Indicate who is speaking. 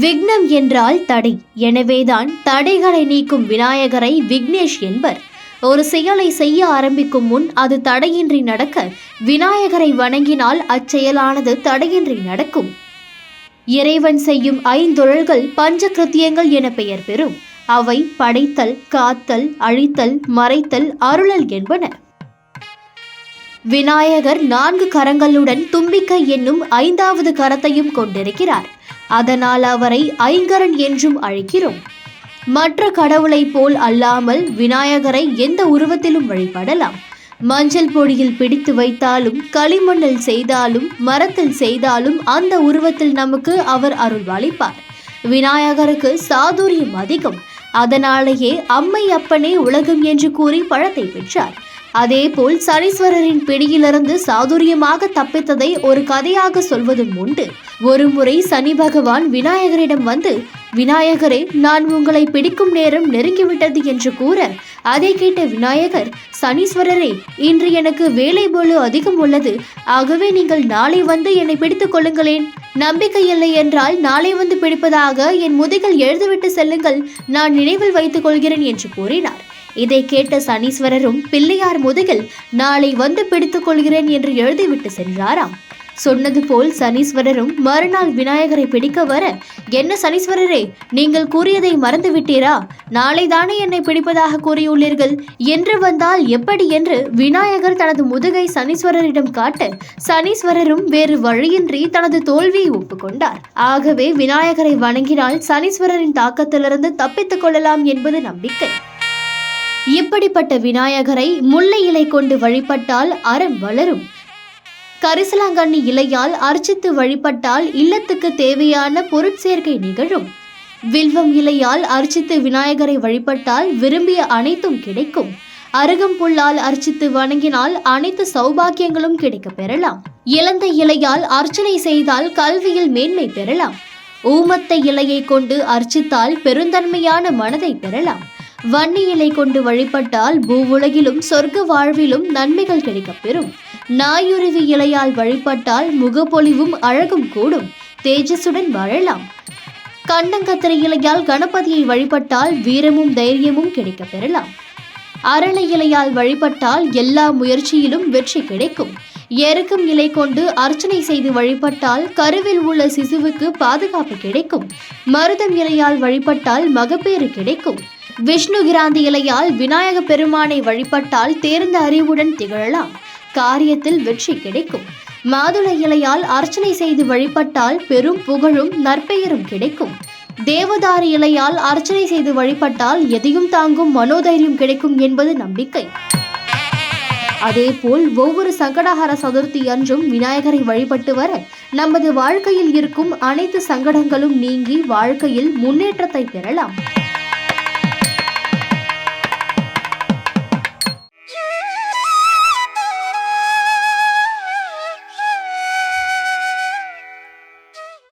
Speaker 1: விக்னம் என்றால் தடை. எனவேதான் தடைகளை நீக்கும் விநாயகரை விக்னேஷ் என்பர். ஒரு செயலை செய்ய ஆரம்பிக்கும் முன் அது தடையின்றி நடக்க விநாயகரை வணங்கினால் அச்செயலானது தடையின்றி நடக்கும். இறைவன் செய்யும் ஐந்தொழில்கள் பஞ்ச கிருத்தியங்கள் என பெயர் பெறும். அவை படைத்தல் காத்தல் அழித்தல் மறைத்தல் அருளல் என்பன. விநாயகர் நான்கு கரங்களுடன் தும்பிக்கை என்னும் ஐந்தாவது கரத்தையும் கொண்டிருக்கிறார். அதனால் அவரை ஐங்கரன் என்றும் அழைக்கிறோம். மற்ற கடவுளைப் போல் அல்லாமல் விநாயகரை எந்த உருவத்திலும் வழிபடலாம். மஞ்சள் பொடியில் பிடித்து வைத்தாலும் களிமண்ணில் செய்தாலும் மரத்தில் செய்தாலும் அந்த உருவத்தில் நமக்கு அவர் அருள்வாளிப்பார். விநாயகருக்கு சாதுரியம் அதிகம். அதனாலேயே அம்மை அப்பனே உலகம் என்று கூறி பழத்தை பெற்றார். அதேபோல் சனீஸ்வரரின் பிடியிலிருந்து சாதுரியமாக தப்பித்ததை ஒரு கதையாக சொல்வதும் உண்டு. ஒருமுறை சனி பகவான் விநாயகரிடம் வந்து விநாயகரே நான் உங்களை பிடிக்கும் நேரம் நெருங்கிவிட்டது என்று கூற அதை கேட்ட விநாயகர் சனீஸ்வரரே இன்று எனக்கு வேலை போலு அதிகம் உள்ளது. ஆகவே நீங்கள் நாளை வந்து என்னை பிடித்துக் கொள்ளுங்களேன். நம்பிக்கை இல்லை என்றால் நாளை வந்து பிடிப்பதாக என் முதுகில் எழுதிவிட்டு செல்லுங்கள். நான் நினைவில் வைத்துக் கொள்கிறேன் என்று கூறினார். இதை கேட்ட சனீஸ்வரரும் பிள்ளையார் முதுகில் நாளை வந்து பிடித்துக் கொள்கிறேன் என்று எழுதிவிட்டு சென்றாராம். சொன்னது போல் சனீஸ்வரரும் மறுநாள் விநாயகரை பிடிக்க வர என்ன சனீஸ்வரரே நீங்கள் கூறியதை மறந்துவிட்டீரா? நாளை தானே என்னை பிடிப்பதாக கூறியுள்ளீர்கள்? என்று வந்தால் எப்படி என்று விநாயகர் தனது முதுகை சனீஸ்வரரிடம் காட்ட சனீஸ்வரரும் வேறு வழியின்றி தனது தோல்வியை ஒப்புக்கொண்டார். ஆகவே விநாயகரை வணங்கினால் சனீஸ்வரரின் தாக்கத்திலிருந்து தப்பித்துக் கொள்ளலாம் என்பது நம்பிக்கை. இப்படிப்பட்ட விநாயகரை முல்லை இலை கொண்டு வழிபட்டால் அறம் வளரும். கரிசலாங்கண்ணி இலையால் அர்ச்சித்து வழிபட்டால் இல்லத்துக்கு தேவையான பொருட்சேர்க்கை நிகழும். வில்வம் இலையால் அர்ச்சித்து விநாயகரை வழிபட்டால் விரும்பிய அனைத்தும் கிடைக்கும். அருகம்புல்லால் அர்ச்சித்து வணங்கினால் அனைத்து சௌபாக்கியங்களும் கிடைக்கப் பெறலாம். இழந்த இலையால் அர்ச்சனை செய்தால் கல்வியில் மேன்மை பெறலாம். ஊமத்தை இலையை கொண்டு அர்ச்சித்தால் பெருந்தன்மையான மனதை பெறலாம். வன்னி இலை கொண்டு வழிபட்டால் பூவுலகிலும் சொர்க்க வாழ்விலும் நன்மைகள் கிடைக்கப்பெறும். நாயுருவி இலையால் வழிபட்டால் முகப்பொலிவும் அழகும் கூடும். தேஜஸுடன் வாழலாம். கண்டங்கத்திரை இலையால் கணபதியை வழிபட்டால் வீரமும் தைரியமும் கிடைக்கப் பெறலாம் அரளை இலையால் வழிபட்டால் எல்லா முயற்சியிலும் வெற்றி கிடைக்கும். எருக்கும் இலை கொண்டு அர்ச்சனை செய்து வழிபட்டால் கருவில் உள்ள சிசுவுக்கு பாதுகாப்பு கிடைக்கும். மருதம் இலையால் வழிபட்டால் மகப்பேறு கிடைக்கும். விஷ்ணு கிராந்தி இலையால் விநாயக பெருமானை வழிபட்டால் தேர்ந்த அறிவுடன் திகழலாம். காரியத்தில் வெற்றி கிடைக்கும். மாதுளை இலையால் அர்ச்சனை செய்து வழிபட்டால் பெரும் புகழும் நற்பெயரும் கிடைக்கும். தேவதாரி இலையால் அர்ச்சனை செய்து வழிபட்டால் எதையும் தாங்கும் மனோதைரியம் கிடைக்கும் என்பது நம்பிக்கை. அதேபோல் ஒவ்வொரு சங்கடஹர சதுர்த்தி அன்றும் விநாயகரை வழிபட்டு வர நமது வாழ்க்கையில் இருக்கும் அனைத்து சங்கடங்களும் நீங்கி வாழ்க்கையில் முன்னேற்றத்தை பெறலாம்.